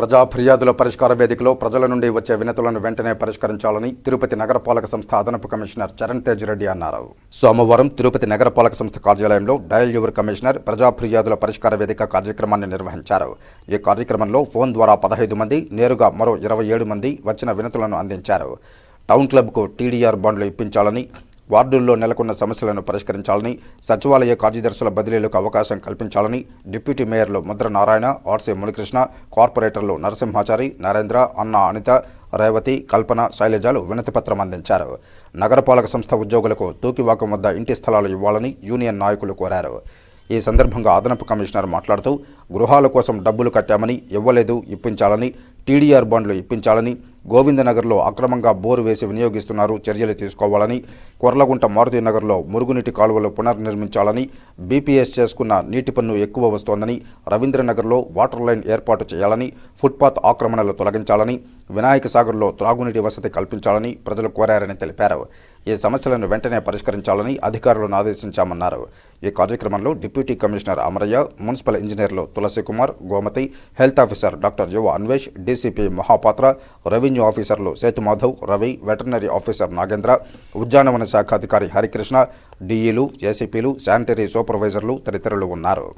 ప్రజా ఫిర్యాదుల పరిష్కార వేదికలో ప్రజల నుండి వచ్చే వినతులను వెంటనే పరిష్కరించాలని తిరుపతి నగరపాలక సంస్థ అదనపు కమిషనర్ చరణ్ తేజ్ రెడ్డి అన్నారు. సోమవారం తిరుపతి నగరపాలక సంస్థ కార్యాలయంలో డయల్ యువర్ కమిషనర్ ప్రజా ఫిర్యాదుల పరిష్కార వేదిక కార్యక్రమాన్ని నిర్వహించారు. ఈ కార్యక్రమంలో ఫోన్ ద్వారా పదహైదు మంది నేరుగా మరో ఇరవై ఏడు మంది వచ్చిన వినతులను అందించారు. టౌన్ క్లబ్కు టీడీఆర్ బాండ్లు ఇప్పించాలని వార్డుల్లో నెలకొన్న సమస్యలను పరిష్కరించాలని సచివాలయ కార్యదర్శుల బదిలీలకు అవకాశం కల్పించాలని డిప్యూటీ మేయర్లు ముద్ర నారాయణ ఆర్సీ మునికృష్ణ కార్పొరేటర్లు నరసింహాచారి నరేంద్ర అన్న అనిత రేవతి కల్పన శైలజాలు వినతిపత్రం అందించారు. నగరపాలక సంస్థ ఉద్యోగులకు తూకివాకం వద్ద ఇంటి స్థలాలు ఇవ్వాలని యూనియన్ నాయకులు కోరారు. ఈ సందర్భంగా అదనపు కమిషనర్ మాట్లాడుతూ గృహాల కోసం డబ్బులు కట్టామని ఇవ్వలేదు ఇప్పించాలని టీడీఆర్ బాండ్లు ఇప్పించాలని గోవిందనగర్లో అక్రమంగా బోరు వేసి వినియోగిస్తున్నారు చర్యలు తీసుకోవాలని కొర్లగుంట మారుతినగర్లో మురుగునీటి కాలువలు పునర్నిర్మించాలని బీపీఎస్ చేసుకున్న నీటి పన్ను ఎక్కువ వస్తోందని రవీంద్రనగర్లో వాటర్ లైన్ ఏర్పాటు చేయాలని ఫుట్పాత్ ఆక్రమణలు తొలగించాలని వినాయక సాగర్లో త్రాగునీటి వసతి కల్పించాలని ప్రజలు కోరారని తెలిపారు. ఈ సమస్యలను వెంటనే పరిష్కరించాలని అధికారులను ఆదేశించామన్నారు. ఈ కార్యక్రమంలో డిప్యూటీ కమిషనర్ అమరయ్య మున్సిపల్ ఇంజనీర్లు Tulasi Kumar Gomathi health officer doctor Yuva Anvesh DCP Mahapatra revenue ఆఫీసర్లు సేతుమాధవ్ రవి వెటర్నరీ ఆఫీసర్ నాగేంద్ర ఉద్యానవన శాఖ అధికారి హరికృష్ణ డీఈలు ఏసీపీలు శానిటరీ సూపర్వైజర్లు తదితరులు ఉన్నారు.